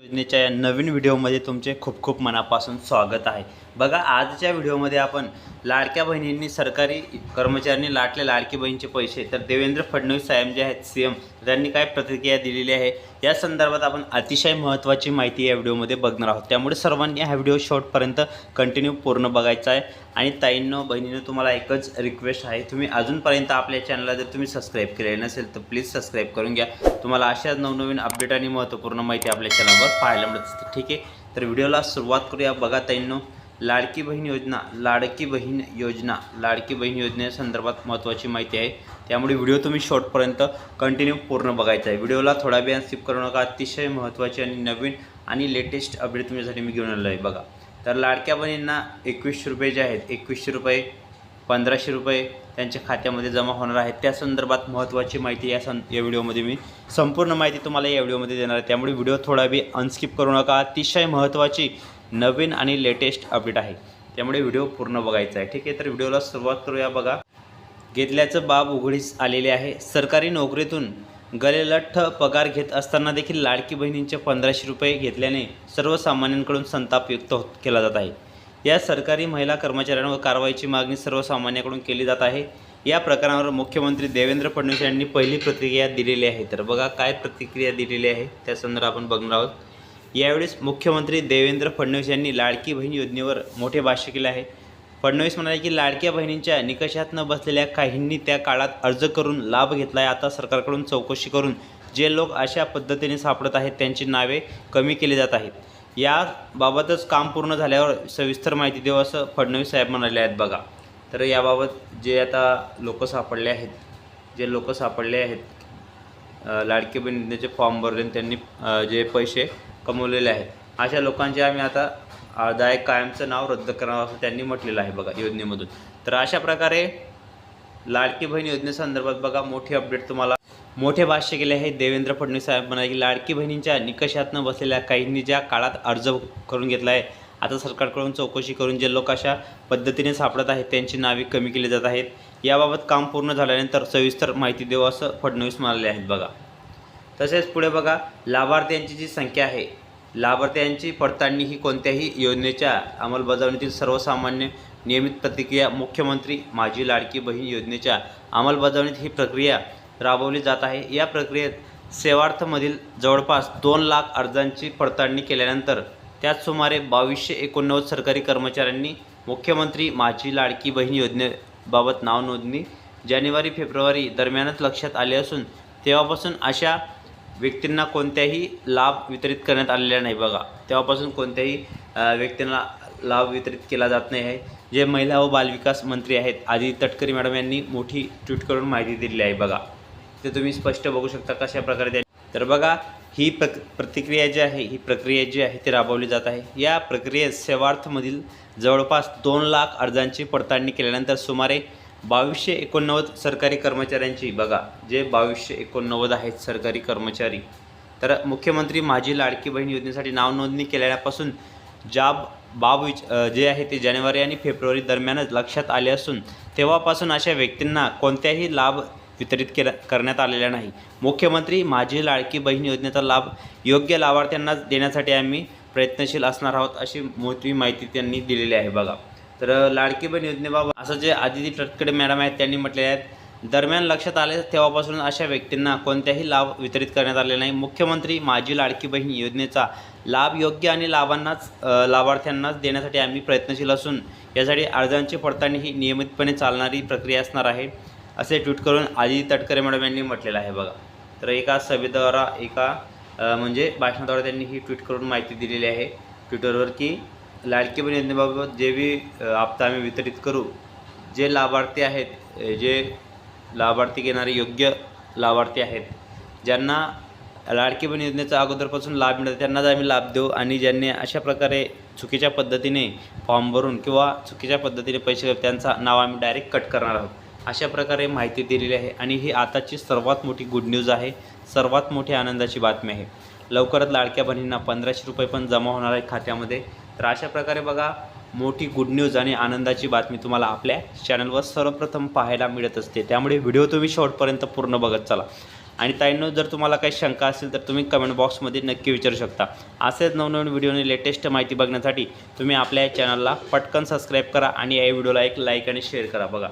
योजनेच्या या नवीन व्हिडिओमध्ये तुमचे खूप खूप मनापासून स्वागत आहे. बघा आजच्या व्हिडिओमध्ये आपण लाडक्या बहिणींनी सरकारी कर्मचाऱ्यांनी लाटले लाडकी बहिणीचे पैसे. तर देवेंद्र फडणवीस साहेब जे आहेत सी एम त्यांनी काय प्रतिक्रिया दिलेली आहे? या संदर्भात आपण अतिशय महत्त्वाची माहिती या व्हिडिओमध्ये बघणार आहोत. त्यामुळे सर्वांनी हा व्हिडिओ शॉर्टपर्यंत कंटिन्यू पूर्ण बघायचा आहे. आणि ताईंनो बहिणीनं तुम्हाला एकच रिक्वेस्ट आहे. तुम्ही अजूनपर्यंत आपल्या चॅनलला जर तुम्ही सबस्क्राईब केले नसेल तर प्लीज सबस्क्राईब करून घ्या. तुम्हाला अशाच नवनवीन अपडेट आणि महत्त्वपूर्ण माहिती आपल्या चॅनलवर पाहायला मिळत असते. ठीक आहे? तर व्हिडिओला सुरुवात करूया. बघा ताईंनो लाडकी बहीण योजना लाडकी बहीण योजना लाडकी बहीण योजनेसंदर्भात महत्त्वाची माहिती आहे. त्यामुळे व्हिडिओ तुम्ही शॉर्टपर्यंत कंटिन्यू पूर्ण बघायचा आहे. व्हिडिओला थोडा वेळ स्किप करू नका. अतिशय महत्त्वाची आणि नवीन आणि लेटेस्ट अपडेट तुमच्यासाठी मी घेऊन आलो आहे. बघा. तर लाडक्या बहिणींना एकवीसशे रुपये जे आहेत एकवीसशे रुपये पंधराशे रुपये त्यांच्या खात्यामध्ये जमा होणार आहेत. त्या संदर्भात महत्त्वाची माहिती या सं या व्हिडिओमध्ये मी संपूर्ण माहिती तुम्हाला या व्हिडिओमध्ये देणार आहे. त्यामुळे व्हिडिओ थोडा बी अनस्किप करू नका. अतिशय महत्त्वाची नवीन आणि लेटेस्ट अपडेट आहे. त्यामुळे व्हिडिओ पूर्ण बघायचा आहे. ठीक आहे तर व्हिडिओला सुरुवात करूया बघा. घेतल्याचं बाब उघडीस आलेले आहे. सरकारी नोकरीतून गलेलठ्ठ पगार घेत असताना देखील लाडकी बहिणींचे पंधराशे रुपये घेतल्याने सर्वसामान्यांकडून संताप व्यक्त होत केला जात आहे. या सरकारी महिला कर्मचाऱ्यांवर कारवाईची मागणी सर्वसामान्यांकडून केली जात आहे. या प्रकरणावर मुख्यमंत्री देवेंद्र फडणवीस यांनी पहिली प्रतिक्रिया दिलेली आहे. तर बघा काय प्रतिक्रिया दिलेली आहे? त्या संदर्भात आपण बघणार आहोत. यावेळेस मुख्यमंत्री देवेंद्र फडणवीस यांनी लाडकी बहीण योजनेवर मोठे भाष्य केले आहे. फडणवीस म्हणाले की लाडक्या बहिणींच्या निकषात न बसलेल्या काहींनी त्या काळात अर्ज करून लाभ घेतला आहे आता सरकारकडून चौकशी करून जे लोक अशा पद्धतीने सापडत आहेत त्यांची नावे कमी केली जात आहेत. याबाबतच काम पूर्ण झाल्यावर सविस्तर माहिती देऊ असं फडणवीस साहेब म्हणाले आहेत बघा. तर याबाबत जे आता लोक सापडले आहेत जे लोक सापडले आहेत लाडके लाडकी फॉर्म भरले त्यांनी जे पैसे कमवलेले आहेत. अशा लोकांचे आम्ही आता अ, दायक कायमचं नाव रद्द करावं असं त्यांनी म्हटलेलं आहे बघा योजनेमधून. तर अशा प्रकारे लाडकी बहीण योजनेसंदर्भात बघा मोठी अपडेट तुम्हाला. मोठे भाष्य केले आहे देवेंद्र फडणवीस साहेब म्हणाले की लाडकी बहिणींच्या निकषातनं बसलेल्या काहींनी ज्या काळात अर्ज करून घेतला आहे आता सरकारकडून चौकशी करून जे लोक अशा पद्धतीने सापडत आहेत त्यांची नावे कमी केली जात आहेत. याबाबत काम पूर्ण झाल्यानंतर सविस्तर माहिती देऊ असं फडणवीस म्हणाले आहेत बघा. तसेच पुढे बघा लाभार्थ्यांची जी संख्या आहे लाभार्थ्यांची पडताळणी ही कोणत्याही योजनेच्या अंमलबजावणीतील सर्वसामान्य नियमित प्रतिक्रिया मुख्यमंत्री माझी लाडकी बहीण योजनेच्या अंमलबजावणीत ही प्रक्रिया राबवली जात आहे. या प्रक्रियेत सेवार्थमधील जवळपास दोन लाख अर्जांची पडताळणी केल्यानंतर त्यात सुमारे बावीसशे एकोणनव्वद सरकारी कर्मचाऱ्यांनी मुख्यमंत्री माझी लाडकी बहीण योजनेबाबत नाव नोंदणी जानेवारी फेब्रुवारी दरम्यानच लक्षात आले असून तेव्हापासून अशा व्यक्तींना कोणत्याही लाभ वितरित करण्यात आलेला नाही बघा. तेव्हापासून कोणत्याही व्यक्तींना लाभ वितरित केला जात नाही आहे. जे महिला व बालविकास मंत्री आहेत आधी तटकरी मॅडम यांनी मोठी ट्विट करून माहिती दिलेली आहे बघा. ते तुम्ही स्पष्ट बघू शकता कशा प्रकारे त्या तर बघा ही प्रक प्रतिक्रिया जी आहे ही प्रक्रिया जी आहे ती राबवली जात आहे. या प्रक्रियेत सेवार्थमधील जवळपास दोन लाख अर्जांची पडताळणी केल्यानंतर सुमारे बावीसशे एकोणनव्वद सरकारी कर्मचाऱ्यांची बघा जे बावीसशे एकोणनव्वद आहेत सरकारी कर्मचारी. तर मुख्यमंत्री माझी लाडकी बहीण योजनेसाठी नाव नोंदणी केल्यापासून जाब बाब विच जे आहे ते जानेवारी आणि फेब्रुवारी दरम्यानच लक्षात आले असून तेव्हापासून अशा व्यक्तींना कोणत्याही लाभ वितरित केला करण्यात आलेला नाही. मुख्यमंत्री माझी लाडकी बहीण योजनेचा लाभ योग्य लाभार्थ्यांनाच देण्यासाठी आम्ही प्रयत्नशील असणार आहोत अशी मोठी माहिती त्यांनी दिलेली आहे बघा. तर लाडकी बहीण योजनेबाबत असं जे आदिती तटकडे मॅडम आहेत त्यांनी म्हटले आहेत दरम्यान लक्षात आले तेव्हापासून अशा व्यक्तींना कोणत्याही लाभ वितरित करण्यात आले नाही. मुख्यमंत्री माझी लाडकी बहीण योजनेचा लाभ योग्य आणि लाभांनाच लाभार्थ्यांनाच देण्यासाठी आम्ही प्रयत्नशील असून यासाठी अर्जांची पडताळणी ही नियमितपणे चालणारी प्रक्रिया असणार आहे असे ट्विट करून आदिती तटकरे मॅडम यांनी म्हटलेलं आहे बघा. तर एका सभेद्वारा एका म्हणजे भाषणाद्वारे त्यांनी ही ट्विट करून माहिती दिलेली आहे ट्विटरवर की लाडकी बहीण योजनेबाबत जे बी हप्ता आम्ही वितरित करू जे लाभार्थी आहेत जे लाभार्थी घेणारे योग्य लाभार्थी आहेत ज्यांना लाडकी बहीण योजनेचा अगोदरपासून लाभ मिळतो त्यांनाच आम्ही लाभ देऊ आणि ज्यांनी अशा प्रकारे चुकीच्या पद्धतीने फॉर्म भरून किंवा चुकीच्या पद्धतीने पैसे त्यांचा नाव आम्ही डायरेक्ट कट करणार आहोत. अशा प्रकारे माहिती दिलेली आहे आणि ही आताची सर्वात मोठी गुड न्यूज आहे सर्वात मोठी आनंदाची बातमी आहे. लवकरच लाडक्या बहिणींना पंधराशे रुपये पण जमा होणार आहे खात्यामध्ये. तर अशा प्रकारे बघा मोठी गुड न्यूज आणि आनंदाची बातमी तुम्हाला आपल्या चॅनलवर सर्वप्रथम पाहायला मिळत असते. त्यामुळे व्हिडिओ तुम्ही शॉर्टपर्यंत पूर्ण बघत चला. आणि ताईंनो जर तुम्हाला काही शंका असेल तर तुम्ही कमेंट बॉक्समध्ये नक्की विचारू शकता. असेच नवनवीन व्हिडिओने लेटेस्ट माहिती बघण्यासाठी तुम्ही आपल्या या चॅनलला पटकन सबस्क्राईब करा आणि या व्हिडिओला एक लाईक आणि शेअर करा बघा.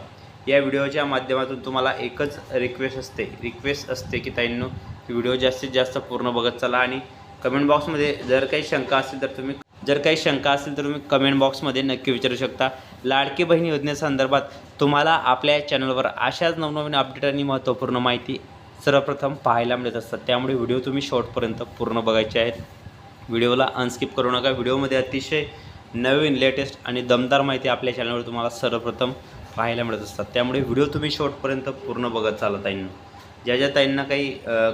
या व्हिडिओच्या माध्यमातून तुम्हाला एकच रिक्वेस्ट असते. रिक्वेस्ट असते की ताईंनो व्हिडिओ जास्तीत जास्त पूर्ण बघत चला आणि कमेंट बॉक्समध्ये जर काही शंका असेल तर तुम्ही जर काही शंका असेल तर तुम्ही कमेंट बॉक्समध्ये नक्की विचारू शकता. लाडकी बहीण योजनेसंदर्भात तुम्हाला आपल्या चॅनलवर अशाच नवनवीन अपडेट आणि महत्त्वपूर्ण माहिती सर्वप्रथम पाहायला मिळत असतात. त्यामुळे व्हिडिओ तुम्ही शॉर्टपर्यंत पूर्ण बघायचे आहेत. व्हिडिओला अनस्किप करू नका. व्हिडिओमध्ये अतिशय नवीन लेटेस्ट आणि दमदार माहिती आपल्या चॅनलवर तुम्हाला सर्वप्रथम पाहायला मिळत असतात. त्यामुळे व्हिडिओ तुम्ही शॉर्टपर्यंत पूर्ण बघत चालत आहे. ज्या ज्या ताईंना काही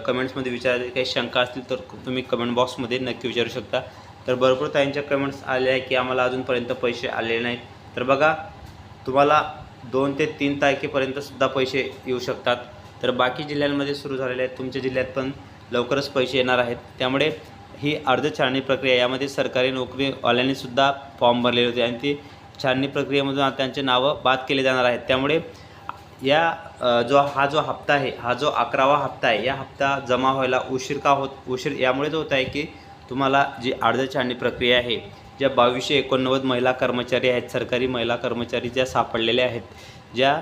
कमेंट्समध्ये विचारायचे काही शंका असतील तर तुम्ही कमेंट बॉक्समध्ये नक्की विचारू शकता. तर भरपूर ताईंच्या कमेंट्स आले आहे की आम्हाला अजूनपर्यंत पैसे आलेले नाहीत. तर बघा तुम्हाला दोन ते तीन तारखेपर्यंतसुद्धा पैसे येऊ शकतात. तर बाकी जिल्ह्यांमध्ये सुरू झालेले आहेत. तुमच्या जिल्ह्यात पण लवकरच पैसे येणार आहेत. त्यामुळे ही अर्ज छाननी प्रक्रिया यामध्ये सरकारी नोकरीवाल्यांनीसुद्धा फॉर्म भरलेले होते आणि ती छाननी प्रक्रियेमधून त्यांचे नावं बाद केले जाणार आहेत. त्यामुळे या जो हा जो हप्ता आहे हा जो अकरावा हप्ता आहे या हप्ता जमा व्हायला उशीर का होत उशीर यामुळेच होत आहे की तुम्हाला जी अर्ज छाननी प्रक्रिया आहे ज्या बावीसशे एकोणनव्वद महिला कर्मचारी आहेत सरकारी महिला कर्मचारी ज्या सापडलेल्या आहेत ज्या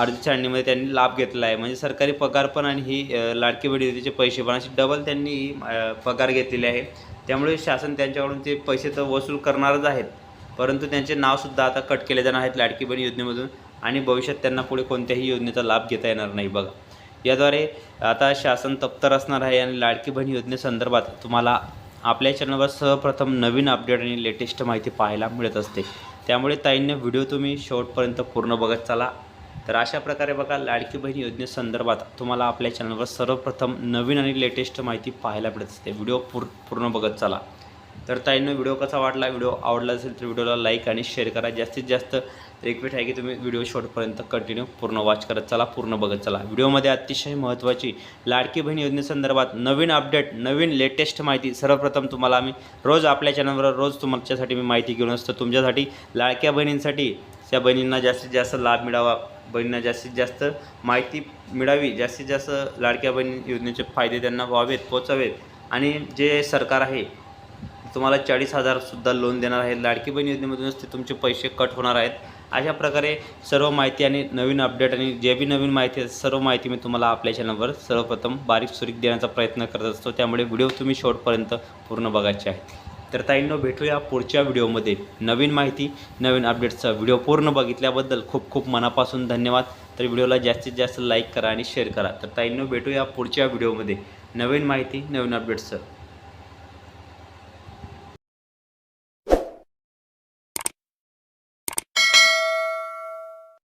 अर्ज छाननीमध्ये त्यांनी लाभ घेतला आहे म्हणजे सरकारी पगार पण आणि ही लाडकी बहीण योजनेचे पैसे पण अशी डबल त्यांनी पगार घेतलेले आहे. त्यामुळे शासन त्यांच्याकडून ते पैसे तर वसूल करणारच आहेत. परंतु त्यांचे नावसुद्धा आता कट केले जाणार आहेत लाडकी बहीण योजनेमधून आणि भविष्यात त्यांना पुढे कोणत्याही योजनेचा लाभ घेता येणार नाही. बघा याद्वारे आता शासन तप्तर असणार आहे आणि लाडकी बहीण योजनेसंदर्भात तुम्हाला आपल्या चॅनलवर सर्वप्रथम नवीन अपडेट आणि लेटेस्ट माहिती पाहायला मिळत असते. त्यामुळे ताईंना व्हिडिओ तुम्ही शेवटपर्यंत पूर्ण बघत चला. तर अशा प्रकारे बघा लाडकी बहीण योजनेसंदर्भात तुम्हाला आपल्या चॅनलवर सर्वप्रथम नवीन आणि लेटेस्ट माहिती पाहायला मिळत असते. व्हिडिओ पूर्ण बघत चला. तर ताईंनो व्हिडिओ कसा वाटला व्हिडिओ आवडला असेल तर व्हिडिओला लाईक आणि शेअर करा. जास्तीत जास्त रिक्वेस्ट आहे की तुम्ही व्हिडिओ शॉर्टपर्यंत कंटिन्यू पूर्ण वॉच करत चला पूर्ण बघत चला. व्हिडिओमध्ये अतिशय महत्त्वाची लाडकी बहीण योजनेसंदर्भात नवीन अपडेट नवीन लेटेस्ट माहिती सर्वप्रथम तुम्हाला आम्ही रोज आपल्या चॅनलवर रोज तुमच्यासाठी मी माहिती घेऊन असतो. तुमच्यासाठी लाडक्या बहिणींसाठी त्या बहिणींना जास्तीत जास्त लाभ मिळावा. बहिणींना जास्तीत जास्त माहिती मिळावी. जास्तीत जास्त लाडक्या बहिणी योजनेचे फायदे त्यांना व्हावेत पोचावेत. आणि जे सरकार आहे तुम्हाला चाळीस हजारसुद्धा लोन देणार आहेत लाडकी बहीण योजनेमधूनच ते तुमचे पैसे कट होणार आहेत. अशा प्रकारे सर्व माहिती आणि नवीन अपडेट आणि जे बी नवीन माहिती आहे सर्व माहिती मी तुम्हाला आपल्या चॅनलवर सर्वप्रथम बारीक सुरीक देण्याचा प्रयत्न करत असतो. त्यामुळे व्हिडिओ तुम्ही शेवटपर्यंत पूर्ण बघायचे आहे तर ताईंनो भेटूया पुढच्या व्हिडिओमध्ये नवीन माहिती नवीन अपडेट्सचा व्हिडिओ पूर्ण बघितल्याबद्दल खूप खूप मनापासून धन्यवाद. तर व्हिडिओला जास्तीत जास्त लाईक करा आणि शेअर करा. तर ताईंनो भेटूया पुढच्या व्हिडिओमध्ये नवीन माहिती नवीन अपडेट्सचं